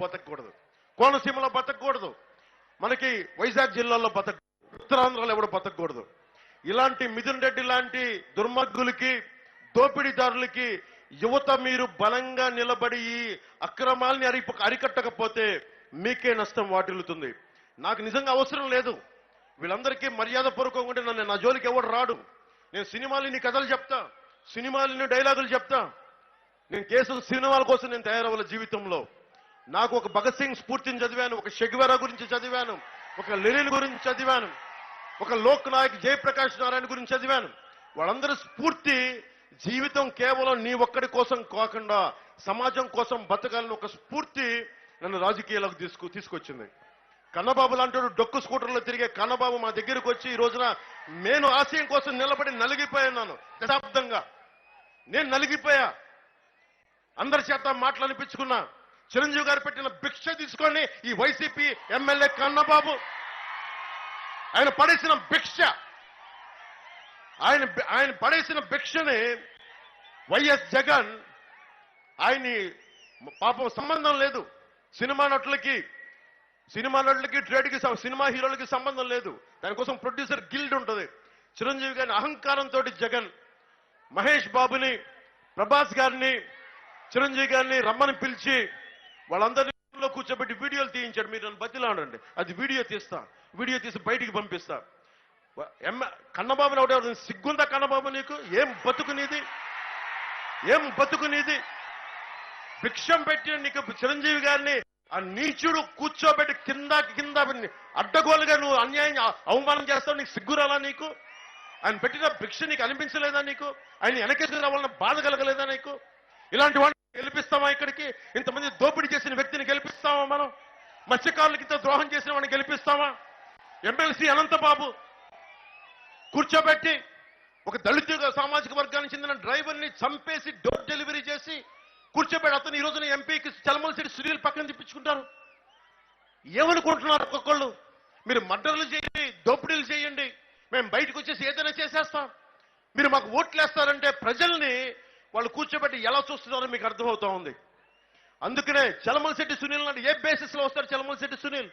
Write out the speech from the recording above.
బతకూడదు కోనసీమలో బతకూడదు మనకి వైజాగ్ జిల్లాలో బతక ఉత్తరాంధ్రలో ఎవడు బతకూడదు ఇలాంటి మిథున్ రెడ్డి లాంటి దుర్మార్గులకి దోపిడీదారులకి యువత మీరు బలంగా నిలబడి అక్రమాల్ని అరి అరికట్టకపోతే మీకే నష్టం వాటిల్లుతుంది. నాకు నిజంగా అవసరం లేదు. వీళ్ళందరికీ మర్యాద పూర్వకంగా ఉంటే నన్ను నా జోలికి ఎవడు రాడు. నేను సినిమాలని కథలు చెప్తా. సినిమాలని డైలాగులు చెప్తా. నేను కేసు సినిమాల కోసం నేను తయారవ్వాలి జీవితంలో. నాకు ఒక భగత్ సింగ్ స్ఫూర్తిని చదివాను ఒక షెగ్వెరా గురించి చదివాను ఒక లెనిన్ గురించి చదివాను ఒక లోక్ నాయక్ జయప్రకాష్ నారాయణ గురించి చదివాను. వాళ్ళందరి స్ఫూర్తి జీవితం కేవలం నీ ఒక్కడి కోసం కాకుండా సమాజం కోసం బతకాలని ఒక స్ఫూర్తి నన్ను రాజకీయాలకు తీసుకు తీసుకొచ్చింది. కన్నబాబు లాంటి డొక్కు స్కూటర్లో తిరిగే కన్నబాబు మా దగ్గరికి వచ్చి ఈ రోజున నేను ఆశయం కోసం నిలబడి నలిగిపోయాను దశాబ్దంగా. నేను నలిగిపోయా. అందరి చేత మాటలు అనిపించుకున్నా. చిరంజీవి గారు పెట్టిన భిక్ష తీసుకొని ఈ వైసీపీ ఎమ్మెల్యే కన్నబాబు. ఆయన పడేసిన భిక్ష. ఆయన ఆయన పడేసిన భిక్షని వైఎస్ జగన్ ఆయన్ని పాపం సంబంధం లేదు. సినిమా నటులకి సినిమా నటులకి ట్రేడ్కి సినిమా హీరోలకి సంబంధం లేదు. దానికోసం ప్రొడ్యూసర్ గిల్డ్ ఉంటుంది. చిరంజీవి గారిని అహంకారంతో జగన్ మహేష్ బాబుని ప్రభాస్ గారిని చిరంజీవి గారిని రమ్మని పిలిచి వాళ్ళందరిలో కూర్చోబెట్టి వీడియోలు తీయించాడు. మీరు నన్ను బతిలాడండి అది వీడియో తీస్తా. వీడియో తీసి బయటికి పంపిస్తా. వ- ఎమ్మ కన్నబాబుని ఒకటి సిగ్గుందా కన్నబాబు నీకు? ఏం బతుకునిది ఏం బతుకునిది భిక్షం పెట్టిన నీకు చిరంజీవి గారిని ఆ నీచుడు కూర్చోబెట్టి కింద కింద అడ్డగోలుగా నువ్వు అన్యాయం అవమానం చేస్తావు. నీకు సిగ్గురాలా నీకు? ఆయన పెట్టిన భిక్ష నీకు అనిపించలేదా నీకు? ఆయన వెనకేసి రావాలన్న బాధ కలగలేదా నీకు? ఇలాంటి గెలిపిస్తామా ఇక్కడికి? ఇంతమంది దోపిడీ చేసిన వ్యక్తిని గెలిపిస్తామా మనం? మత్స్యకారులకి ద్రోహం చేసిన వాడిని గెలిపిస్తామా? ఎమ్మెల్సీ అనంతబాబు కూర్చోబెట్టి ఒక దళిత సామాజిక వర్గానికి చెందిన డ్రైవర్ని చంపేసి డోర్ డెలివరీ చేసి కూర్చోబెట్టి అతను ఈ రోజున ఎంపీకి చలమలసిరి సునీల్ పక్కన తిప్పించుకుంటారు. ఏమనుకుంటున్నారు ఒక్కొక్కళ్ళు? మీరు మర్డర్లు చేయండి దోపిడీలు చేయండి మేము బయటకు వచ్చేసి ఏదైనా చేసేస్తాం. మీరు మాకు ఓట్లు వేస్తారంటే ప్రజల్ని వాళ్ళు కూర్చోబెట్టి ఎలా చూస్తున్నారో మీకు అర్థమవుతా ఉంది. అందుకనే చలమలశెట్టి సునీల్ నాడు ఏ బేసిస్లో వస్తాడు చలమలశెట్టి సునీల్?